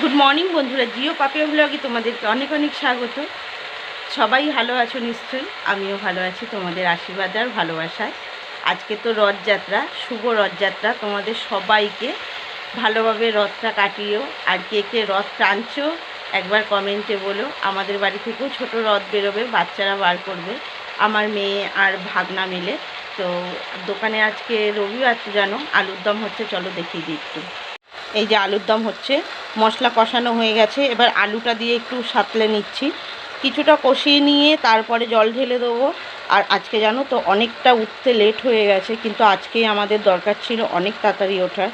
Good morning বন্ধুরা। জিও পাপিয়া ব্লগে তোমাদেরকে অনেক অনেক স্বাগত। সবাই ভালো আছো নিশ্চয়ই? আমিও ভালো আছি। তোমাদের আশীর্বাদ আর ভালোবাসায়। আজকে তো রথযাত্রা, শুভ রথযাত্রা। তোমাদের সবাইকে ভালোভাবে রথটা কাটিয়েও আর কে কে রথ টানছো একবার কমেন্টে বলো। আমাদের বাড়ি থেকেও ছোট রথ বেরোবে, বাচ্চারা বার করবে। আমার মেয়ে আর ভাগনা মিলে। তো দোকানে আজকে রবিবার জানো, আলুর দম হচ্ছে, চলো দেখিয়ে দিই একটু। এই যে আলুর দম হচ্ছে মশলা কষানো হয়ে গেছে। এবার আলুটা দিয়ে একটু সাতলে নিচ্ছি। কিছুটা কষিয়ে নিয়ে তারপরে জল ঢেলে দেবো। আর আজকে জানো তো অনেকটা উঠতে লেট হয়ে গেছে, কিন্তু আজকেই আমাদের দরকার ছিল অনেক তাড়াতাড়ি ওঠার।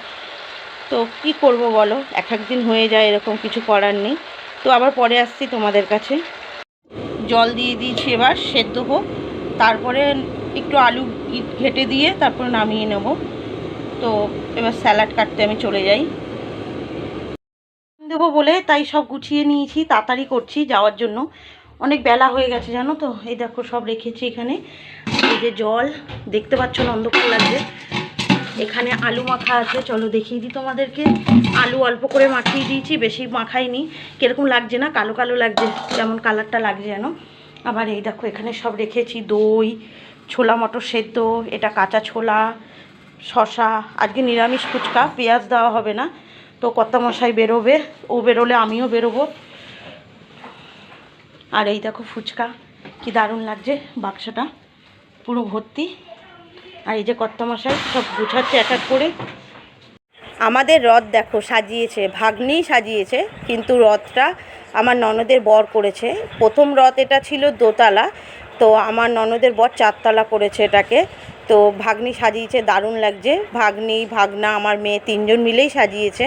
তো কি করব বলো? এক এক দিন হয়ে যায়, এরকম কিছু করার নেই। তো আবার পরে আসছি তোমাদের কাছে। জল দিয়ে দিয়েছি এবার, সেদ্ধ হোক। তারপরে একটু আলু ঘেটে দিয়ে তারপরে নামিয়ে নেব। তো এবার স্যালাড কাটতে আমি চলে যাই। দেবো বলে তাই সব গুছিয়ে নিয়েছি, তাড়াতাড়ি করছি যাওয়ার জন্য। অনেক বেলা হয়ে গেছে জানো তো, এই দেখো সব রেখেছি এখানে। এই যে জল, দেখতে পাচ্ছ না অন্ধকার লাগছে। এখানে আলু মাখা আছে, চলো দেখিয়ে দিই তোমাদেরকে। আলু অল্প করে মাখিয়ে দিয়েছি, বেশি মাখাইনি। কীরকম লাগছে না? কালো কালো লাগছে, যেমন কালারটা লাগছে যেন। আবার এই দেখো এখানে সব রেখেছি, দই, ছোলা, মটর সেদ্ধ, এটা কাঁচা ছোলা শশা আজকে নিরামিষ ফুচকা, পেঁয়াজ দেওয়া হবে না। তো কর্তামশাই বেরোবে, ও বেরোলে আমিও বেরোবো। আর এই দেখো ফুচকা, কি দারুণ লাগছে বাক্সটা, পুরো ভর্তি। আর এই যে কর্তামশাই সব গুছাচ্ছে এক এক করে। আমাদের রথ দেখো সাজিয়েছে, ভাগ্নেই সাজিয়েছে, কিন্তু রথটা আমার ননদের বর করেছে। প্রথম রথ এটা ছিল দোতলা, তো আমার ননদের বর চারতলা করেছে এটাকে। তো ভাগ্নি সাজিয়েছে, দারুণ লাগছে। ভাগ্নি, ভাগনা, আমার মেয়ে তিনজন মিলেই সাজিয়েছে।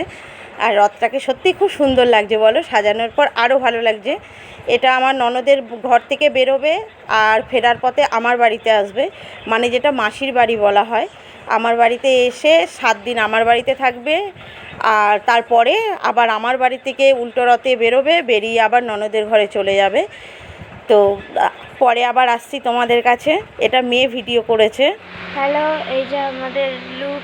আর রথটাকে সত্যি খুব সুন্দর লাগছে বলো, সাজানোর পর আরও ভালো লাগছে। এটা আমার ননদের ঘর থেকে বেরোবে আর ফেরার পথে আমার বাড়িতে আসবে। মানে যেটা মাসির বাড়ি বলা হয়। আমার বাড়িতে এসে সাত দিন আমার বাড়িতে থাকবে আর তারপরে আবার আমার বাড়ি থেকে উল্টো রথে বেরোবে, বেরিয়ে আবার ননদের ঘরে চলে যাবে। তো পরে আবার আসছি তোমাদের কাছে। এটা মেয়ে ভিডিও করেছে। হ্যালো এই যে আমাদের লুক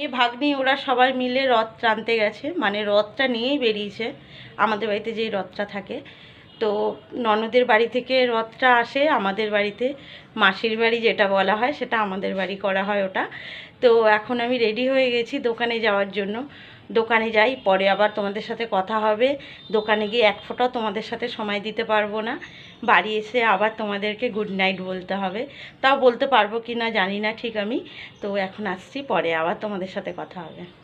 এই ভাগ্নি ওরা সবাই মিলে রথ টানতে গেছে। মানে রথটা নিয়েই বেরিয়েছে। আমাদের বাড়িতে যেই রথটা থাকে। তো ননদের বাড়ি থেকে রথটা আসে আমাদের বাড়িতে। মাসির বাড়ি যেটা বলা হয়, সেটা আমাদের বাড়ি করা হয় ওটা। তো এখন আমি রেডি হয়ে গেছি দোকানে যাওয়ার জন্য। দোকানে যাই, পরে আবার তোমাদের সাথে কথা হবে। দোকানে গিয়ে এক ফোঁটাও তোমাদের সাথে সময় দিতে পারব না। বাড়ি এসে আবার তোমাদেরকে গুড নাইট বলতে হবে। তাও বলতে পারব কি না জানি না ঠিক আমি। তো এখন আসছি, পরে আবার তোমাদের সাথে কথা হবে।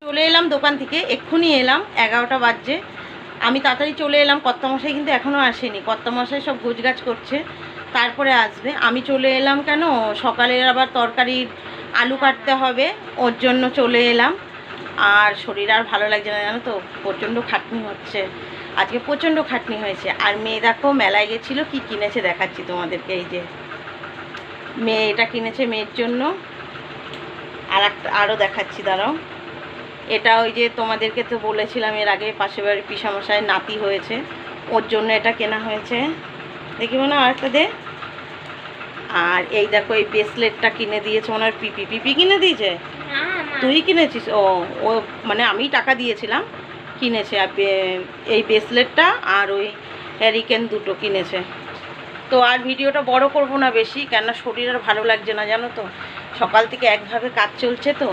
চলে এলাম দোকান থেকে, এক্ষুনি এলাম, এগারোটা বাজছে। আমি তাড়াতাড়ি চলে এলাম, কর্তামশাই কিন্তু এখনও আসেনি। কর্তামশাই সব গোছগাছ করছে, তারপরে আসবে। আমি চলে এলাম কেন? সকালের আবার তরকারির আলু কাটতে হবে, ওর জন্য চলে এলাম। আর শরীর আর ভালো লাগছে না, জানো তো? প্রচণ্ড খাটনি হচ্ছে। আজকে প্রচণ্ড খাটনি হয়েছে। আর মেয়ে দেখো, মেলায় গেছিল, কি কিনেছে দেখাচ্ছি তোমাদেরকে, এই যে। মেয়ে এটা কিনেছে মেয়ের জন্য। আর একটা আরও দেখাচ্ছি, দাঁড়াও। এটা ওই যে তোমাদেরকে তো বলেছিলাম এর আগে, পাশের বাড়ির পিসামশায় নাতি হয়েছে। ওর জন্য এটা কেনা হয়েছে। দেখি মনে হয় আরেকটা দে। আর এই দেখো, এই ব্রেসলেটটা কিনে দিয়েছে ওনার পিপি পিপি কিনে দিয়েছে? তুই কিনেছিস? ও ও মানে আমি টাকা দিয়েছিলাম, কিনেছে। এই ব্রেসলেটটা আর ওই হ্যারিকেন দুটো কিনেছে। তো আর ভিডিওটা বড় করব না বেশি, কেননা শরীর আর ভালো লাগছে না, জানো তো? সকাল থেকে একভাবে কাজ চলছে তো।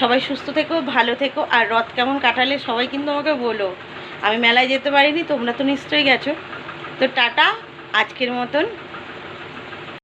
সবাই সুস্থ থেকো, ভালো থেকো, আর রথ কেমন কাটালে সবাই কিন্তু আমাকে বলো। আমি মেলায় যেতে পারিনি, তোমরা তো নিশ্চয়ই গেছো। তো টাটা, আজকের মতন।